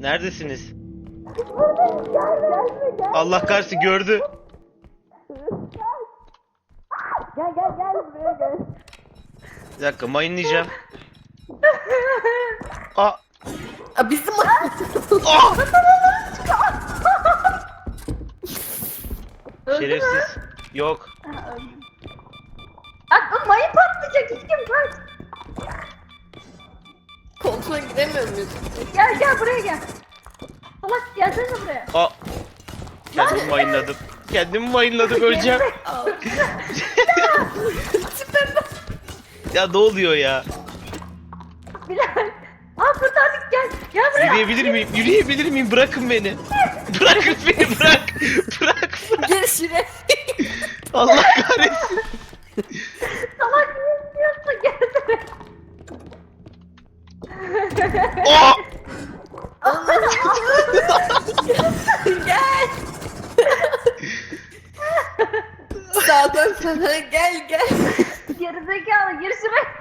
Neredesiniz? Allah kahretsin gördü. Gel gel gel buraya gel. Bir dakika mayınlayacağım. Aa, Aa, bizim aa! Şerefsiz. Yok. Aklım mayın patlayacak hiç kim kaç. koltuğa giremiyor muyuz? Gel gel buraya gel. Salak gelsene buraya. Aa. Kendimi mayınladım. Kendimi mayınladım öleceğim. Ya ne oluyor ya? Bilal. Aa kurtardık gel. Gel buraya. Yürüyebilir miyim? Yürüyebilir miyim? Bırakın beni. Bırakın beni bırak. Bırak. Gel şuraya. Allah kahretsin. Salak ne istiyorsun gelsene. Aa! Gel. Sağdan sana gel gel. Gerizekalı gir şuraya.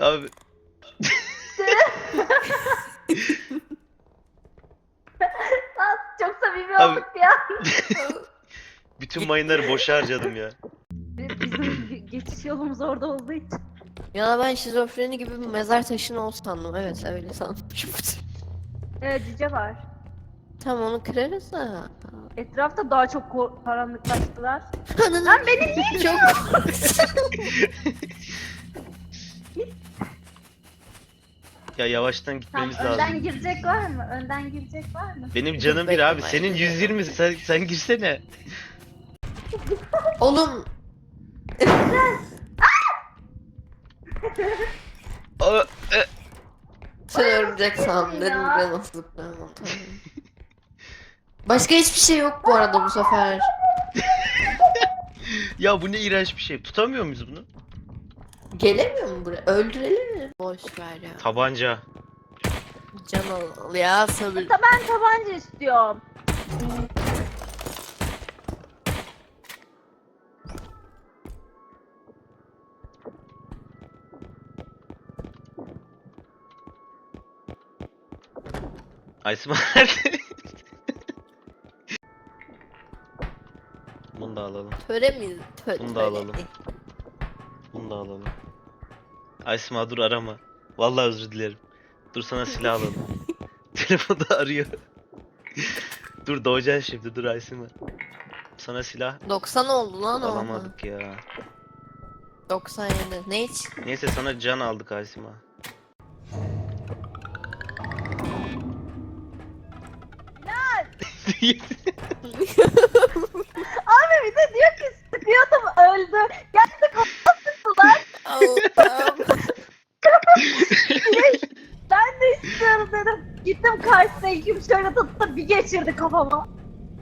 Abi Lan çok samimi Abi- olduk ya. bütün mayınları boşa harcadım ya. Bizim geçiş yolumuz orada olduğu için. Ya ben şizofreni gibi bir mezar taşını olsun sandım. Evet öyle sanmışım. Evet cüce var. tamam onu kırarız da. Etrafta daha çok ko- karanlıklaştılar. Ananı Lan beni niye çok Ya yavaştan Tamam, gitmemiz önden lazım. girecek var mı? Önden girecek var mı? Benim canım bir abi. Senin 120 sen, sen girsene. Oğlum Aa, sen örümcek sandın dedim ben nasıl zıplayamam. Başka hiçbir şey yok bu arada bu sefer. ya bu ne iğrenç bir şey. Tutamıyor muyuz bunu? Gelemiyor mu buraya? Öldürelim mi? Boş ver ya. Tabanca. Can al ya sabır. Ben tabanca istiyorum. Nerede? Bunu da alalım. Töre miyiz? Tö Bunu da töre. alalım. Bunu da alalım. Aysma dur arama. Vallahi özür dilerim. Dur sana silah alalım. Telefonda arıyor. dur doğacaksın şimdi dur Aysma. Sana silah 90 oldu lan o. alamadık ya. 97. Ne hiç? Neyse sana can aldık Aysma. Abi bir de diyor ki sıkıyordum öldü. Geldi kafası sıktılar. Allah'ım. Ben de istiyorum dedim. Gittim karşısına ilkim şöyle tuttu bir geçirdi kafama.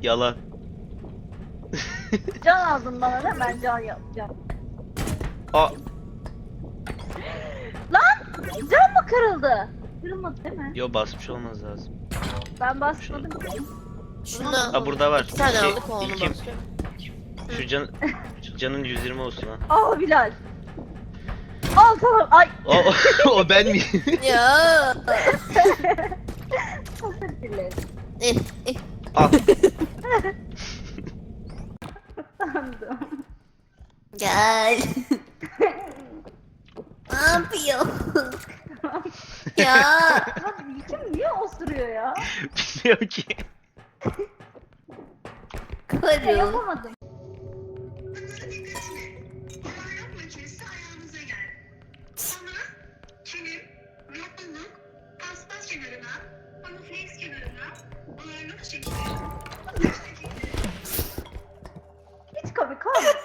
Yalan. Can aldın bana ne ben can yapacağım. Aa, Lan can mı kırıldı? Kırılmadı değil mi? yo basmış olmaz lazım. Ben basmadım. Şunu Ha burada var. İki tane aldık onu ilkim, basıyorum. Şu can canın 120 olsun ha. Al Bilal. Al tamam. Ay. O, o, o ben mi? Ya. Özür dilerim. Eh, eh. Al. Sandım. Gel. ne yapıyorsun? ya. Lan ilkim niye osuruyor ya? Bilmiyorum ki. Ya Karım. yapamadım. Ayak makinesi ayağınıza geldi. Sonra kilim, yolluk, paspas kenarına, panoflex kenarına, ağırlık şekli. Hiç komik olmadı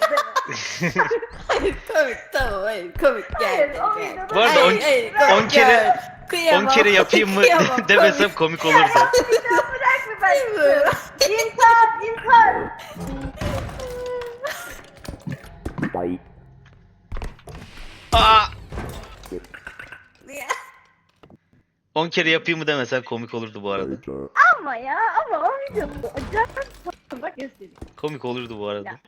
değil mi? Hayır komik tamam hayır komik gel. Hayır, gel, o gel. videoda- Bu arada on- hayır, on komik kere- gel. 10 Kıyamam. kere yapayım mı Kıyamam, demesem komik olurdu. Bırak mı ben istiyorum. İnsan, insan. Aa! Ya. 10 kere yapayım mı demesen komik olurdu bu arada. Ama ya ama o videoda acayip. Komik olurdu bu arada. Ya.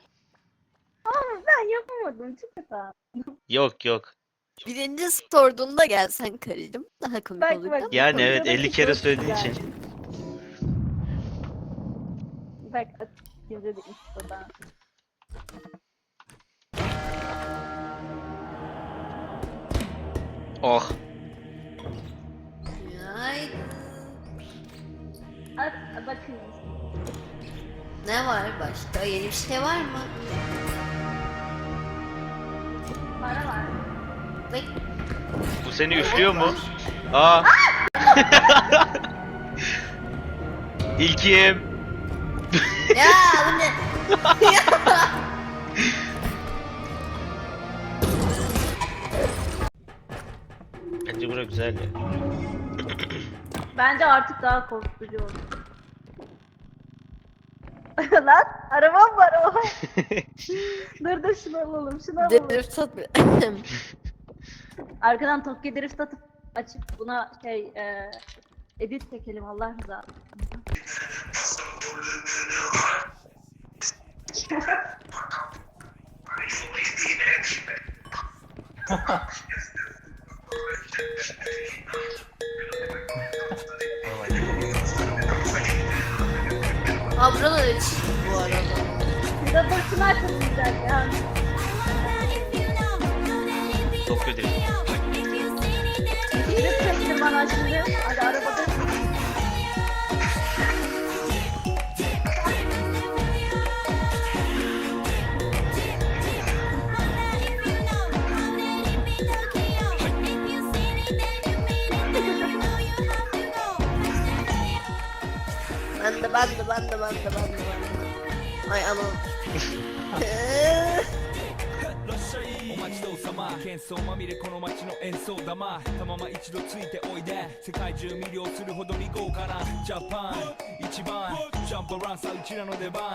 Ama ben yapamadım çok hata. Yok yok. Birinci sorduğunda gelsen karıcığım daha komik Bak, olurdu. bak. Yani evet Konuşuyorlar 50 ki kere söylediğin için. Bak da Insta'dan. Oh. Günaydın. At, bakın. Ne var başka? Yeni bir şey var mı? Para var. Ne? Bu seni üflüyor mu? Aa. İlkim. Ya bu ne? Bence bura güzel ya. Bence artık daha korkutucu oldu. Lan arabam var o. dur dur şunu alalım şunu alalım. Drift sat Arkadan Tokyo Drift atıp açıp buna şey e, edit çekelim Allah rızası. Ha burada da hiç bu arada. Bir de dur şunu açalım güzel ya. Tokyo değil. Çektir bana şimdi. Hadi arabada. Ben de ben de ben de ben de ben de ben de. Ay anam. お待ちどうさま喧騒まみれこの街の演奏玉たまま一度ついておいで世界中魅了するほどに豪華なジャパン一番ジャンプランさうちらの出番